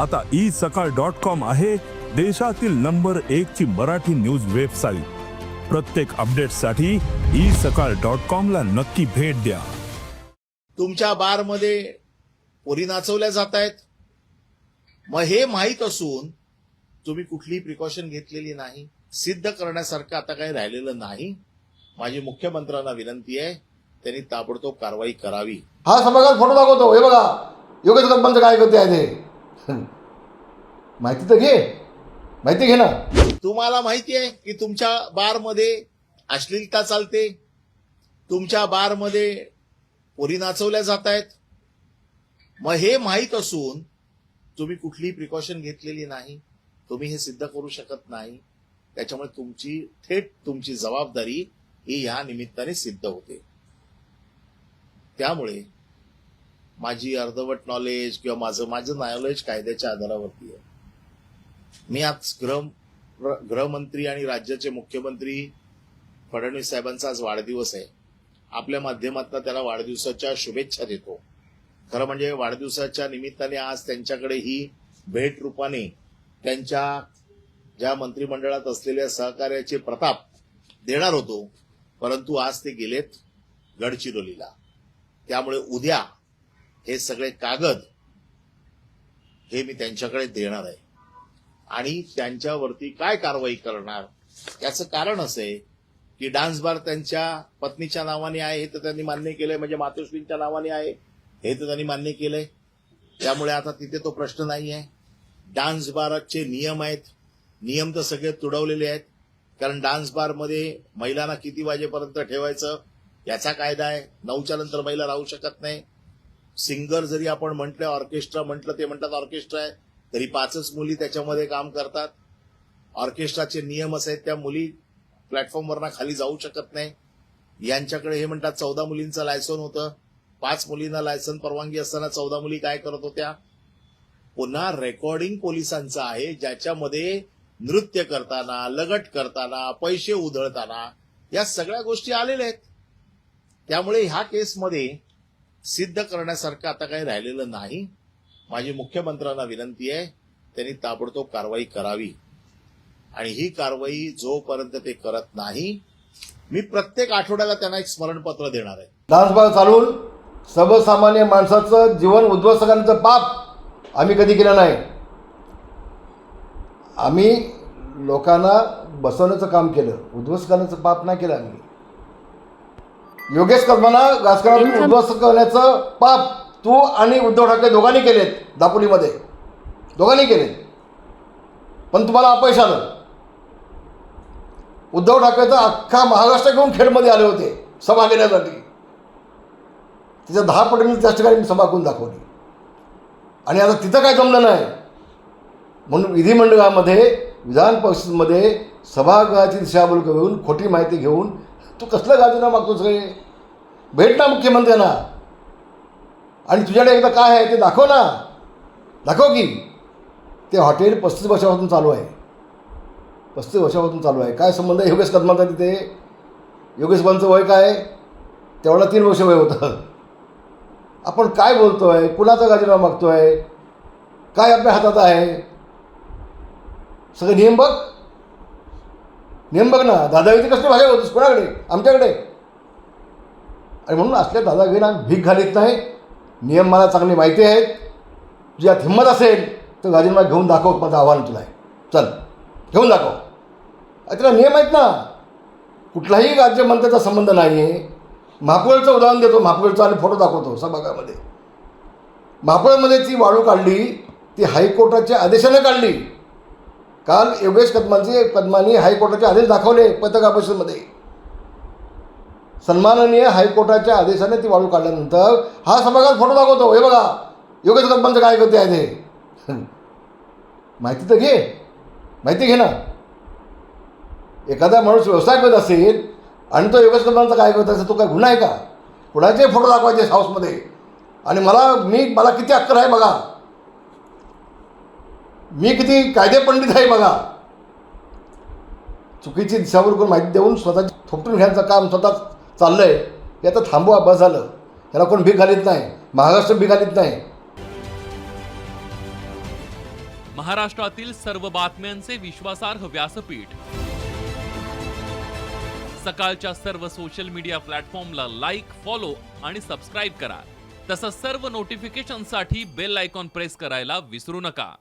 आता ई सकाळ dot com आहे देशातील नंबर एक ची मराठी न्यूज वेबसाईट. प्रत्येक अपडेटसाठी ई सकाळ डॉट कॉम ला नक्की भेट द्या. तुमच्या बारमध्ये पोरी नाचवल्या जात आहेत. मग हे माहीत असून तुम्ही कुठलीही प्रिकॉशन घेतलेली नाही. सिद्ध करण्यासारखं आता काही राहिलेलं नाही. माझी मुख्यमंत्र्यांना विनंती आहे त्यांनी ताबडतोब कारवाई करावी. हा सभागृहात फोटो दाखवतो. हे बघा. योगेश कदमांचं काय करते आहे ते? माहिती तर घे. माहिती घे ना. तुम्हाला माहिती आहे की तुमच्या बारमध्ये अश्लीलता चालते. तुमच्या बारमध्ये पोरी नाचवल्या जात आहेत. मग हे माहीत असून तुम्ही कुठलीही प्रिकॉशन घेतलेली नाही. तुम्ही हे सिद्ध करू शकत नाही. त्याच्यामुळे तुमची थेट तुमची जबाबदारी ही ह्या निमित्ताने सिद्ध होते. त्यामुळे माझी अर्धवट नॉलेज किंवा माझं माझं नॉलेज कायद्याच्या आधारावरती आहे. मी आज गृह गृहमंत्री आणि राज्याचे मुख्यमंत्री फडणवीस साहेबांचा आज वाढदिवस आहे. आपल्या माध्यमातून त्याला वाढदिवसाच्या शुभेच्छा देतो. खरं म्हणजे वाढदिवसाच्या निमित्ताने आज त्यांच्याकडे ही भेट रूपाने त्यांच्या ज्या मंत्रिमंडळात असलेल्या सहकार्याचे प्रताप देणार होतो परंतु आज ते गेलेत गडचिरोलीला. त्यामुळे उद्या हे सगळे कागद हे मी त्यांच्याकडे देणार आहे. आणि त्यांच्यावरती काय कारवाई करणार? याचं कारण असं आहे की डान्स बार त्यांच्या पत्नीच्या नावाने आहे हे तर त्यांनी मान्य केलंय. म्हणजे मातोश्रींच्या नावाने आहे हे तर त्यांनी मान्य केलंय. त्यामुळे आता तिथे तो प्रश्न नाही आहे डान्स बारचे नियम आहेत. नियम तर सगळे तुडवलेले आहेत. कारण डान्स बारमध्ये महिलांना किती वाजेपर्यंत ठेवायचं याचा कायदा आहे. नऊच्या नंतर महिला राहू शकत नाही. सिंगर जरी आपण म्हटलं ऑर्केस्ट्रा म्हटलं ते म्हणतात ऑर्केस्ट्रा आहे तरी पाचच मुली त्याच्यामध्ये काम करतात. ऑर्केस्ट्राचे नियम असे आहेत त्या मुली प्लॅटफॉर्मवरनं खाली जाऊ शकत नाही. यांच्याकडे हे म्हणतात चौदा मुलींचं लायसन होतं. पाच मुलींना लायसन परवानगी असताना चौदा मुली काय करत होत्या? पुन्हा रेकॉर्डिंग पोलिसांचं आहे ज्याच्यामध्ये नृत्य करताना लगट करताना पैसे उधळताना या सगळ्या गोष्टी आलेल्या आहेत. त्यामुळे ह्या केसमध्ये सिद्ध करण्यासारखं आता काही राहिलेलं नाही. माझी मुख्यमंत्र्यांना विनंती आहे त्यांनी ताबडतोब कारवाई करावी. आणि ही कारवाई जोपर्यंत ते करत नाही मी प्रत्येक आठवड्याला त्यांना एक स्मरणपत्र देणार आहे. डान्स चालून सर्वसामान्य माणसाचं जीवन उद्ध्वस्त पाप आम्ही कधी केलं नाही. आम्ही लोकांना बसवण्याचं काम केलं उद्ध्वस्त करण्याचं पाप नाही केलं आम्ही. योगेश कदमांना राजकारणातून उद्ध्वस्त करण्याचं पाप तू आणि उद्धव ठाकरे दोघांनी केलेत दापोलीमध्ये. दोघांनी केलेत. पण तुम्हाला अपयश आलं. उद्धव ठाकरे तर अख्खा महाराष्ट्र घेऊन खेडमध्ये आले होते सभा घेण्यासाठी. तिच्या दहा पटीने त्या ठिकाणी मी सभा करून दाखवली. आणि आता तिथं काय जमलं नाही? म्हणून विधिमंडळामध्ये विधान परिषदेमध्ये सभागृहाची दिशाभूल करून खोटी माहिती घेऊन तू कसलं गाजूना मागतोस रे? भेट ना मुख्यमंत्र्यांना. आणि तुझ्याकडे एकदा काय आहे ते दाखव ना. दाखव की. ते हॉटेल पस्तीस वर्षापासून चालू आहे. पस्तीस वर्षापासून चालू आहे. काय संबंध आहे? योगेश कदमाचा तिथे. योगेश बांचं वय काय तेवढा तीन वर्ष वय होतं. आपण काय बोलतो आहे कुणाचा गाजीनामा आहे काय आपल्या हातात आहे? सगळं नियम बघ. नियम बघ ना दादागिरी कसली भाषा होतीस कोणाकडे? आमच्याकडे? आणि म्हणून असल्या दादागिरीला भीक घालीत नाही. नियम मला चांगले माहिती आहेत. तुझ्यात हिंमत असेल तर गाजीनामा घेऊन दाखव माझं आव्हान तुला आहे. चल घेऊन दाखव. अरे नियम आहेत ना. कुठलाही राज्यमंत्र्याचा संबंध नाही आहे महापुराचं उदाहरण देतो महापुराचा आणि फोटो दाखवतो सभागामध्ये महापुरामध्ये ती वाळू काढली ती हायकोर्टाच्या आदेशाने काढली. काल योगेश कदमांचे कदमांनी हायकोर्टाचे आदेश दाखवले पत्रकार परिषदेमध्ये सन्माननीय हायकोर्टाच्या आदेशाने ती वाळू काढल्यानंतर हा सभागृहात फोटो दाखवतो. हे बघा योगेश कदमांचं काय करते आहे ते? माहिती तर घे. माहिती घे ना. एखादा माणूस व्यवसाय करत असेल आणि तो योगेश कदमांचा काय करत असेल तो काय गुन्हा आहे का? कुणाचे फोटो दाखवायचे हाऊसमध्ये आणि मला मी मला किती अक्कर आहे बघा. मी किती कायदे पंडित आहे बघा. चुकीची दिशावर करून माहिती देऊन स्वतःची थोपटून घ्यायचं काम स्वतः चाललंय. हे आता थांबवा बस झालं. त्याला कोण भीक घालीत नाही. महाराष्ट्र भीक घालीत नाही. महाराष्ट्रातील सर्व बातम्यांचे विश्वासार्ह व्यासपीठ. सकाळच्या सर्व सोशल मीडिया प्लॅटफॉर्मला लाईक फॉलो आणि सबस्क्राईब करा. तसंच सर्व नोटिफिकेशनसाठी बेल आयकॉन प्रेस करायला विसरू नका.